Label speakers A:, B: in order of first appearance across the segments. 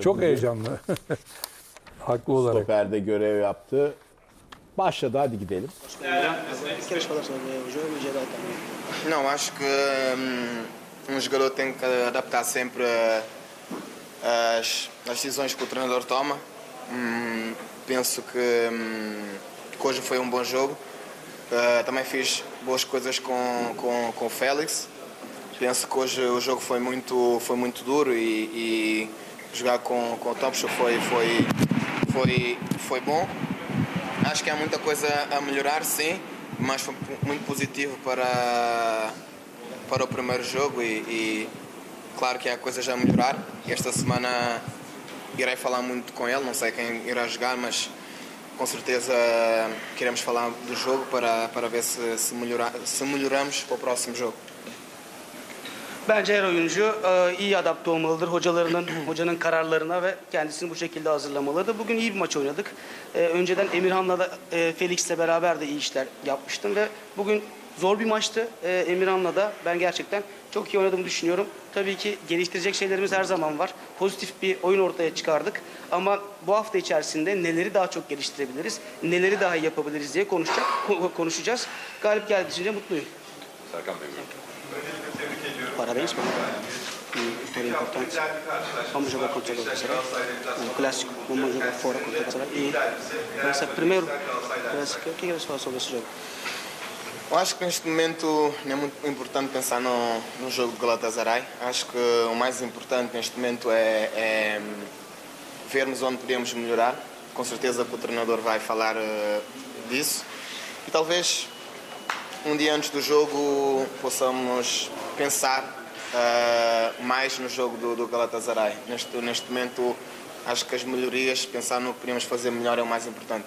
A: Çok heyecanlı. Haklı olarak.
B: Stoperde görev yaptı. Başladı hadi gidelim.
C: Não, acho que um jogador tem que adaptar sempre as, as decisões que o treinador toma. Hum, penso que, hum, que hoje foi um bom jogo. Também fiz boas coisas com, com, com o Félix. Penso que hoje o jogo foi muito, foi muito duro e, e jogar com, com o Topcho foi, foi, foi, foi bom. Acho que há muita coisa a melhorar, sim, mas foi muito positivo para, para o primeiro jogo e, e claro que há coisas a melhorar. Esta semana irei falar muito com ele, não sei quem irá jogar, mas com certeza queremos falar do jogo para, para ver se, se, melhorar, se melhoramos para o próximo jogo.
D: Bence her oyuncu e, iyi adapte olmalıdır hocalarının, hocanın kararlarına ve kendisini bu şekilde hazırlamalıdır. Bugün iyi bir maç oynadık. E, önceden Emirhan'la da e, Felix'le beraber de iyi işler yapmıştım ve bugün zor bir maçtı. E, Emirhan'la da ben gerçekten çok iyi oynadığımı düşünüyorum. Tabii ki geliştirecek şeylerimiz her zaman var. Pozitif bir oyun ortaya çıkardık. Ama bu hafta içerisinde neleri daha çok geliştirebiliriz, neleri daha iyi yapabiliriz diye konuşacak, konuşacağız. Galip geldiği için mutluyum.
E: Serkan Bey
D: pela vitória importante. Vamos jogar contra o Galatasaray. Um clássico. Vamos jogar fora contra o Galatasaray. E ser primeiro. Parece que, o que eles falam sobre esse jogo?
C: Eu acho que neste momento é muito importante pensar no, no jogo de Galatasaray. Acho que o mais importante neste momento é, é vermos onde podemos melhorar. Com certeza que o treinador vai falar eh, disso. E talvez um dia antes do jogo possamos pensar eh, mais no jogo do, do Galatasaray. Neste, neste momento acho que as melhorias, pensar no que podemos fazer melhor é o mais importante.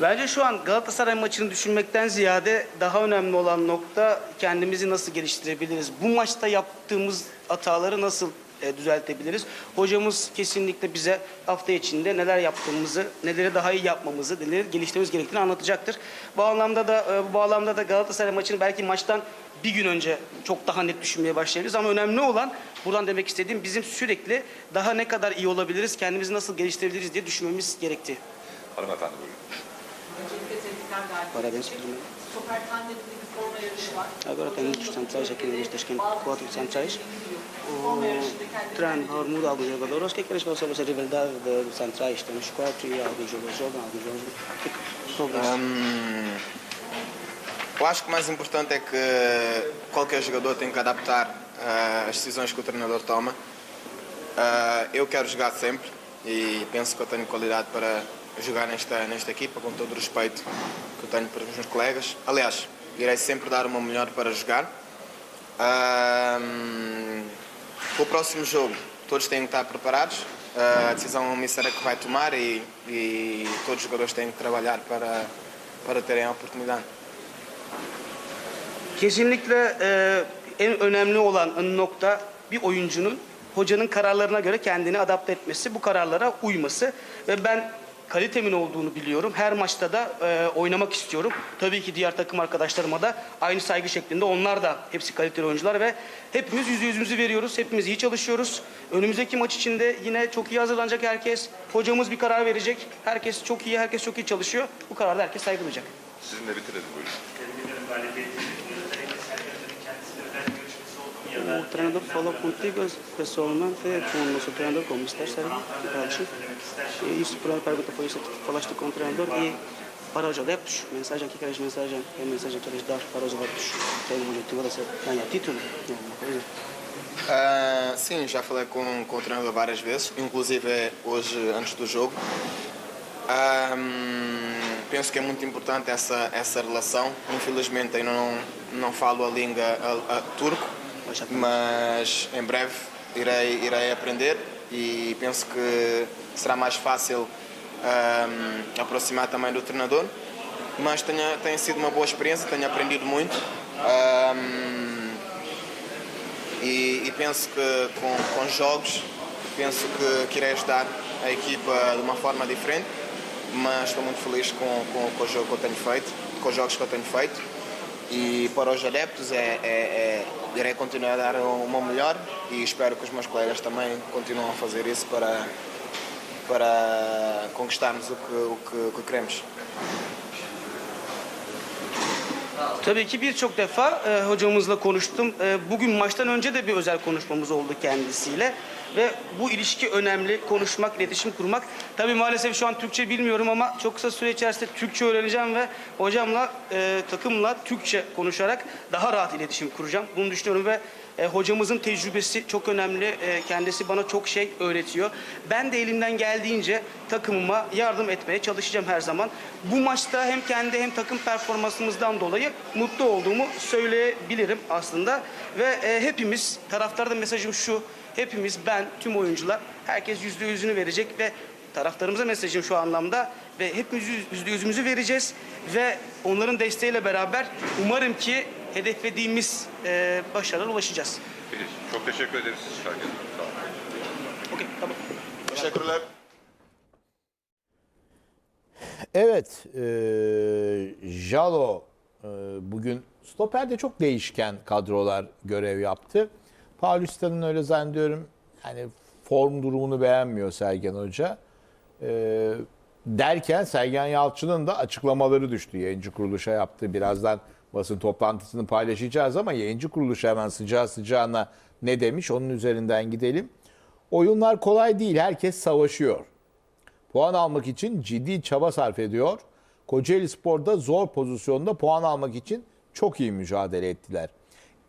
D: Bence şu an Galatasaray maçını düşünmekten ziyade daha önemli olan nokta kendimizi nasıl geliştirebiliriz? Bu maçta yaptığımız hataları nasıl e, düzeltebiliriz? Hocamız kesinlikle bize hafta içinde neler yaptığımızı, neleri daha iyi yapmamızı, neleri geliştirmemiz gerektiğini anlatacaktır. Bu anlamda da e, bu bağlamda da Galatasaray maçını belki maçtan bir gün önce çok daha net düşünmeye başlayabiliriz ama önemli olan buradan demek istediğim bizim sürekli daha ne kadar iyi olabiliriz, kendimizi nasıl geliştirebiliriz diye düşünmemiz gerektiği.
E: Hanımefendi buyurun.
F: Öncelikle tebrikler
D: Parabéns Agora tem muitos centrais aqui Listas, tem quatro centrais.
F: Forma
D: O treinador muda alguns jogadores. O que é que eles falam sobre essa rivalidade de centrais? Temos quatro e alguns jogadores jogam, alguns jogam. Que- Sobre isso.
C: Hum, eu acho que o mais importante é que qualquer jogador tem que adaptar ah, as decisões que o treinador toma. Ah, eu quero jogar sempre e penso que eu tenho qualidade para jogar nesta, nesta equipa, com todo o respeito que eu tenho para os meus colegas. Aliás, irei sempre dar meu melhor para jogar. Para o próximo jogo, todos têm que estar preparados. Ah, a decisão o que vai tomar e, e todos os jogadores têm que trabalhar para, para terem a oportunidade.
D: Kesinlikle e, en önemli olan nokta bir oyuncunun hocanın kararlarına göre kendini adapte etmesi, bu kararlara uyması ve ben kalitemin olduğunu biliyorum. Her maçta da e, oynamak istiyorum. Tabii ki diğer takım arkadaşlarıma da aynı saygı şeklinde. Onlar da hepsi kaliteli oyuncular ve hepimiz yüzde yüzümüzü veriyoruz. Hepimiz iyi çalışıyoruz. Önümüzdeki maç içinde yine çok iyi hazırlanacak herkes. Hocamız bir karar verecek. Herkes çok iyi, herkes çok iyi çalışıyor. Bu kararda herkes saygı duyacak.
E: Sizinle bitirelim buyurun.
D: O treinador falou contigo pessoalmente, com o nosso treinador, com o Mr. Sérgio. E isso, para a pergunta foi isso, falaste com o treinador e para os adeptos, mensagem que queres mensagem, é a mensagem que queres dar para os adeptos? Tem um objetivo de ser ganhar título? Alguma coisa?
C: Ah, sim, já falei com, com o treinador várias vezes, inclusive hoje antes do jogo. Ah, penso que é muito importante essa, essa relação. Infelizmente ainda não, não falo a língua a- a- turco, mas em breve irei, irei aprender e penso que será mais fácil hum, aproximar também do treinador. Mas tenha, tem sido uma boa experiência, tenho aprendido muito. Hum, e, e penso que com, com jogos penso que, que irei ajudar a equipa de uma forma diferente mas estou muito feliz com, com, com o jogo que eu tenho feito com os jogos que eu tenho feito e para os adeptos é, é, é irei continuar a dar meu melhor e espero que os meus colegas também continuem a fazer isso para, para conquistarmos o que, o que, o que queremos.
D: Tabii ki birçok defa e, hocamızla konuştum. E, bugün maçtan önce de bir özel konuşmamız oldu kendisiyle. Ve bu ilişki önemli. Konuşmak, iletişim kurmak. Tabii maalesef şu an Türkçe bilmiyorum ama çok kısa süre içerisinde Türkçe öğreneceğim ve hocamla, e, takımla Türkçe konuşarak daha rahat iletişim kuracağım. Bunu düşünüyorum ve e, hocamızın tecrübesi çok önemli. E, kendisi bana çok şey öğretiyor. Ben de elimden geldiğince takımıma yardım etmeye çalışacağım her zaman. Bu maçta hem kendi hem takım performansımızdan dolayı mutlu olduğumu söyleyebilirim aslında. Ve e, hepimiz, taraftarda mesajım şu. Hepimiz, ben, tüm oyuncular, herkes yüzde yüzünü verecek ve taraftarımıza mesajım şu anlamda ve hepimiz yüz- yüzde yüzümüzü vereceğiz ve onların desteğiyle beraber umarım ki hedeflediğimiz e, başarılara ulaşacağız.
E: Çok teşekkür ederiz. Herkese. Sağ olun.
D: Okey, tamam.
C: Teşekkürler.
B: Evet, e, Jalo e, bugün stoperde çok değişken kadrolar görev yaptı. Paulista'nın öyle zannediyorum yani form durumunu beğenmiyor Sergen Hoca. E, derken Sergen Yalçın'ın da açıklamaları düştü. Yayıncı kuruluşa yaptığı birazdan basın toplantısını paylaşacağız ama yayıncı kuruluş hemen sıcağı sıcağına ne demiş onun üzerinden gidelim. Oyunlar kolay değil, herkes savaşıyor puan almak için ciddi çaba sarf ediyor. Kocaeli Spor'da zor pozisyonda puan almak için çok iyi mücadele ettiler.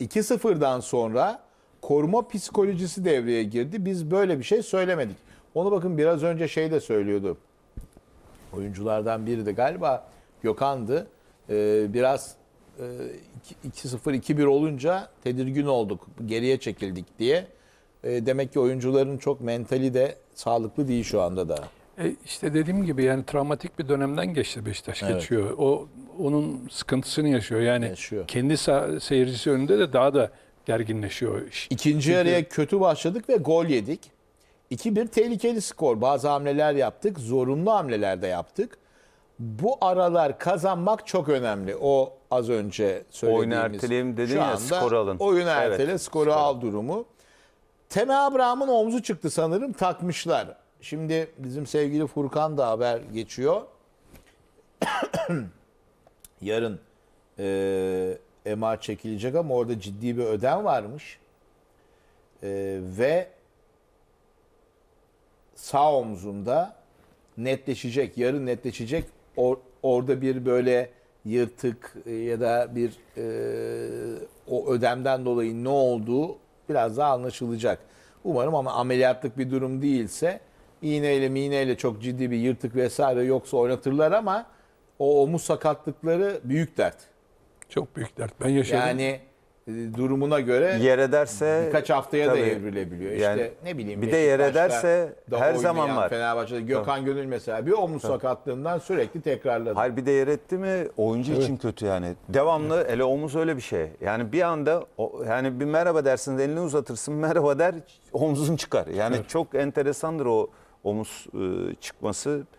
B: 2-0'dan sonra koruma psikolojisi devreye girdi. Biz böyle bir şey söylemedik. Onu bakın biraz önce şey de söylüyordu. Oyunculardan biri de galiba Gökhan'dı. Ee, biraz e, 2-0 2-1 olunca tedirgin olduk. Geriye çekildik diye. E, demek ki oyuncuların çok mentali de sağlıklı değil şu anda da.
A: E işte dediğim gibi yani travmatik bir dönemden geçti Beşiktaş
B: Evet.
A: geçiyor. O onun sıkıntısını yaşıyor. Yani
B: Yaşıyor.
A: kendi seyircisi önünde de daha da gerginleşiyor iş.
B: İkinci yarıya kötü başladık ve gol yedik. 2-1 tehlikeli skor. Bazı hamleler yaptık. Zorunlu hamleler de yaptık. Bu aralar kazanmak çok önemli. O az önce söylediğimiz.
G: Oyunu erteleyelim dedin
B: Şu
G: ya,
B: anda
G: skoru alın. Evet,
B: ertele, skoru
G: skoru.
B: al durumu. Teme Abraham'ın omzu çıktı sanırım takmışlar. Şimdi bizim sevgili Furkan da haber geçiyor. Yarın e, MR çekilecek ama orada ciddi bir ödem varmış. E, ve sağ omzunda netleşecek, yarın netleşecek. Or- orada bir böyle yırtık e, ya da bir e, o ödemden dolayı ne olduğu biraz daha anlaşılacak. Umarım ama ameliyatlık bir durum değilse iğneyle miğneyle çok ciddi bir yırtık vesaire yoksa oynatırlar ama o omuz sakatlıkları büyük dert.
A: Çok büyük dert. Ben yaşadım.
B: Yani e, durumuna göre
G: Yer ederse
B: birkaç haftaya da
G: tabii.
B: evrilebiliyor. İşte
G: Yani
B: ne bileyim.
G: bir de yer
B: Beşiktaş'ta
G: ederse
B: da
G: her
B: oynayan
G: zaman var.
B: Fenerbahçe'de Gökhan Gönül mesela bir omuz sakatlığından sürekli tekrarladı.
G: Hayır bir de yer etti mi oyuncu için kötü yani. Devamlı ele omuz öyle bir şey. Yani bir anda o- yani bir merhaba dersin elini uzatırsın merhaba der omzun çıkar. Yani çok enteresandır o omuz e, çıkması.